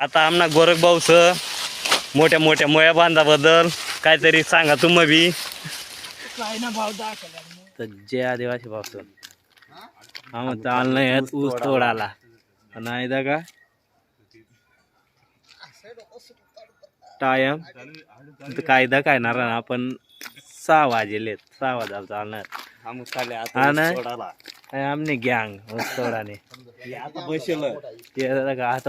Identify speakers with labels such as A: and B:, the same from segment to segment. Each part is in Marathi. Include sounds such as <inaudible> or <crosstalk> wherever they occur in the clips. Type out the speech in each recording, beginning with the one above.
A: आता आमना गोरख भाऊस मोठ्या मोठ्या मोया बांधाबद्दल काहीतरी सांगा तुम्ही बी.
B: काय ना दाखवला.
A: तर जय आदिवासी पासून आम्ही चाललंय ऊस तोडाला नाही दा का? टायम. कायदा काय ना आपण सहा वाजेलेत सहा वाजायला चालणार. हा ना आणि आमने गँग ऊस तोडाने ते आता का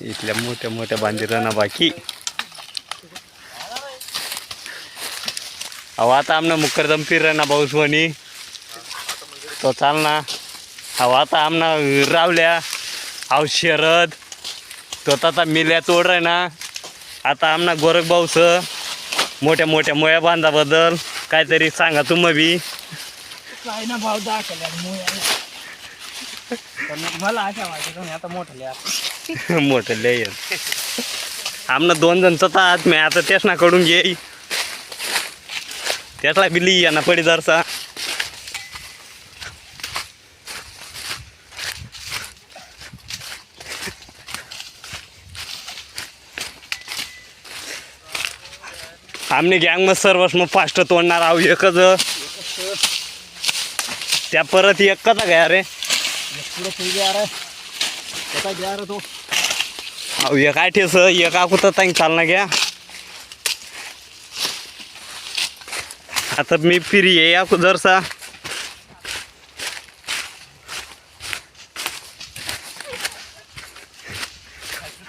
A: इथल्या मोठ्या मोठ्या बांधिरांना बाकी. अहो आता आमना मुक्करदम फिरणा पाऊस म्हणी तो चालना अहो आता आमना रावल्या. अहो शरद. तो आता मिल्या तोड ना. आता आमना गोरख भाऊस मोठ्या मोठ्या मोया बांधाबद्दल काहीतरी सांगा तुम्ही बी.
B: काय ना भाव दाखवला मला वाटत आता <laughs>
A: आमना दोन जण चतात मी आता त्याच ना कडून घे त्यातला बिली या ना पडी आम्ही आमने गँग मग सर्वच मग फास्ट तोडणार आहो एकच. त्या परत एक कसा घ्या रे.
B: घ्या रे तो
A: अहो एक आठेस एक आकुत ताई चालना घ्या. आता मी फिरी आहे आकू जरसा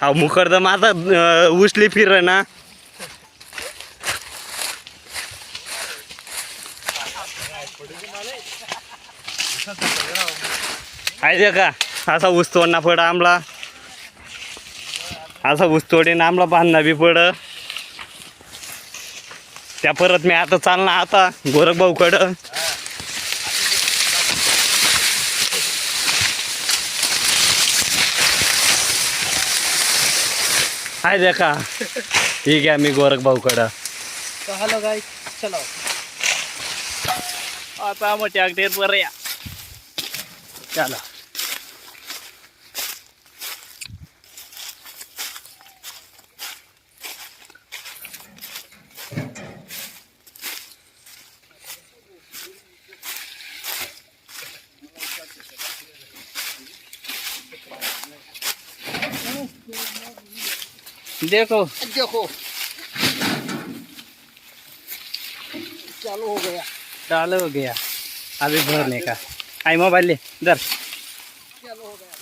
A: हा मुखर्द माझा उचली फिर ना. आहे का? असा ऊस पड आमला. असा ऊस आमला बांधणं बी पड त्या परत मी आता चालणार आता गोरख भाऊकडं. आहे का? ठीक आहे मी गोरख भाऊकडं.
B: हॅलो गाय
A: आता मोठ्या ट्रॅक्टर बरं या. चला. देखो.
B: देखो. चालू हो गया.
A: चालू हो गया। अभी भरने का आई मोबाइल ले इधर
B: चालू हो गया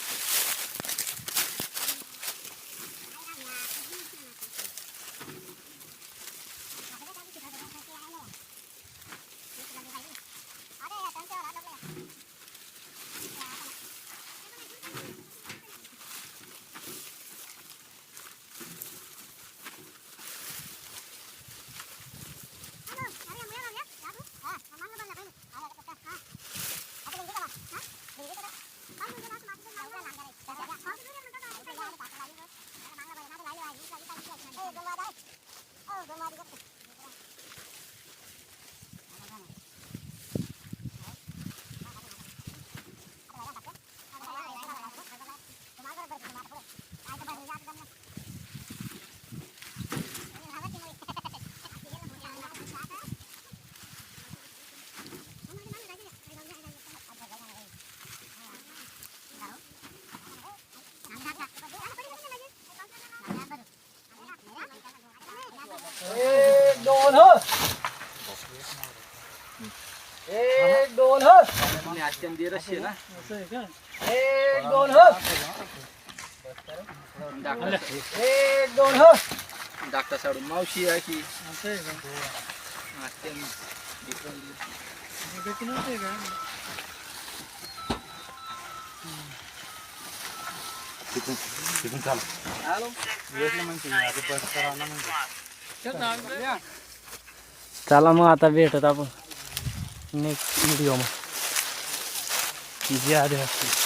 C: हा
B: हो एक दोन हो
C: अत्यंत रशी ना?
B: एक दोन हो. एक दोन हो
C: डाक्टर साडून मावशी आहे की?
B: चला. मग आता भेटत आपण. नेक्स्ट व्हिडिओ मग. 洗鞋还是要